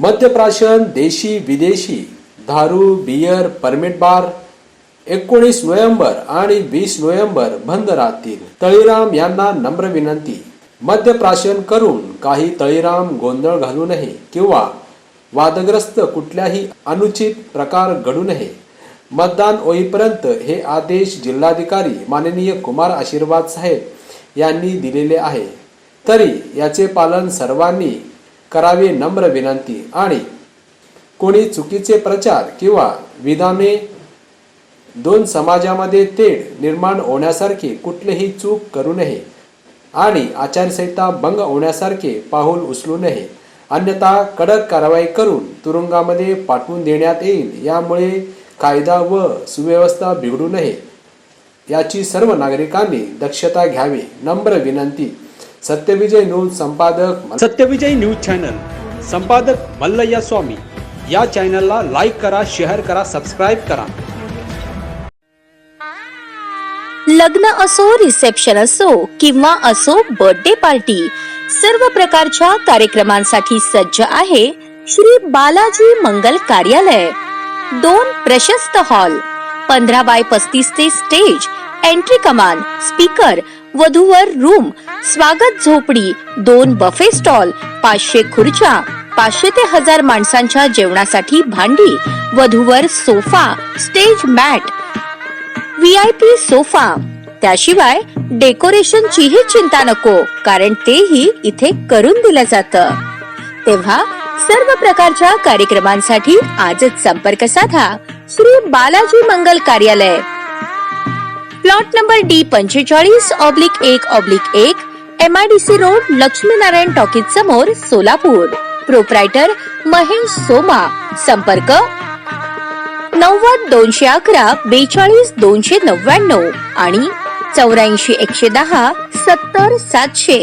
मद्यप्राशन देशी विदेशी दारू बियर परमिट बार एकोणीस नोव्हेंबर आणि वीस नोव्हेंबर बंद राहतील. तळीराम यांना नम्र विनंती. मद्यप्राशन करून काही तळीराम गोंधळ घालू नये किंवा वादग्रस्त कुठल्याही अनुचित प्रकार घडू नये. मतदान होईपर्यंत हे आदेश जिल्हाधिकारी माननीय कुमार आशीर्वाद साहेब यांनी दिलेले आहे. तरी याचे पालन सर्वांनी करावे नम्र विनंती आणि कोणी चुकीचे प्रचार किंवा विधाने दोन समाजामध्ये तेढ निर्माण होण्यासारखे कुठलेही चूक करू नये आणि आचारसंहिता भंग होण्यासारखे पाऊल उचलू नये. अन्यथा कडक कारवाई करून तुरुंगामध्ये पाठवून देण्यात येईल यामुळे कायदा व सुव्यवस्था बिघडू नये. याची सर्व नागरिकांनी दक्षता घ्यावी नम्र विनंती. सत्यविजय न्यूज संपादक सत्यविजय न्यूज चॅनल. संपादक मल्लय्या स्वामी. या चॅनलला लाईक करा शेअर करा सबस्क्राईब करा. लग्न असो रिसेप्शन असो किंवा असो बर्थडे पार्टी सर्व प्रकारच्या कार्यक्रमांसाठी सज्ज आहे श्री बालाजी मंगल कार्यालय. दोन प्रशस्त हॉल पंधरा बाय पस्तीस चे स्टेज एंट्री कमान स्पीकर वधूवर रूम स्वागत झोपडी दोन बफे स्टॉल पाचशे खुर्च्या पाचशे ते हजार माणसांच्या जेवणासाठी भांडी वधूवर sofa stage mat V I P sofa. त्याशिवाय डेकोरेशनचीही चिंता नको कारण तेही इथे करून दिलं जातं. तेव्हा सर्व प्रकारच्या कार्यक्रमांसाठी आजच संपर्क साधा. श्री बालाजी मंगल कार्यालय. प्लॉट नंबर डी पंचेचाळीस ऑब्लिक एक ऑब्लिक एक M I D C road Lakshminarayan talkies समोर सोलापूर. प्रोप्रायटर महेश सोमा. संपर्क नव्वद दोनशे अकरा बेचाळीस दोनशे नव्याण्णव आणि चौऱ्याऐंशी एकशे दहा सत्तर सातशे.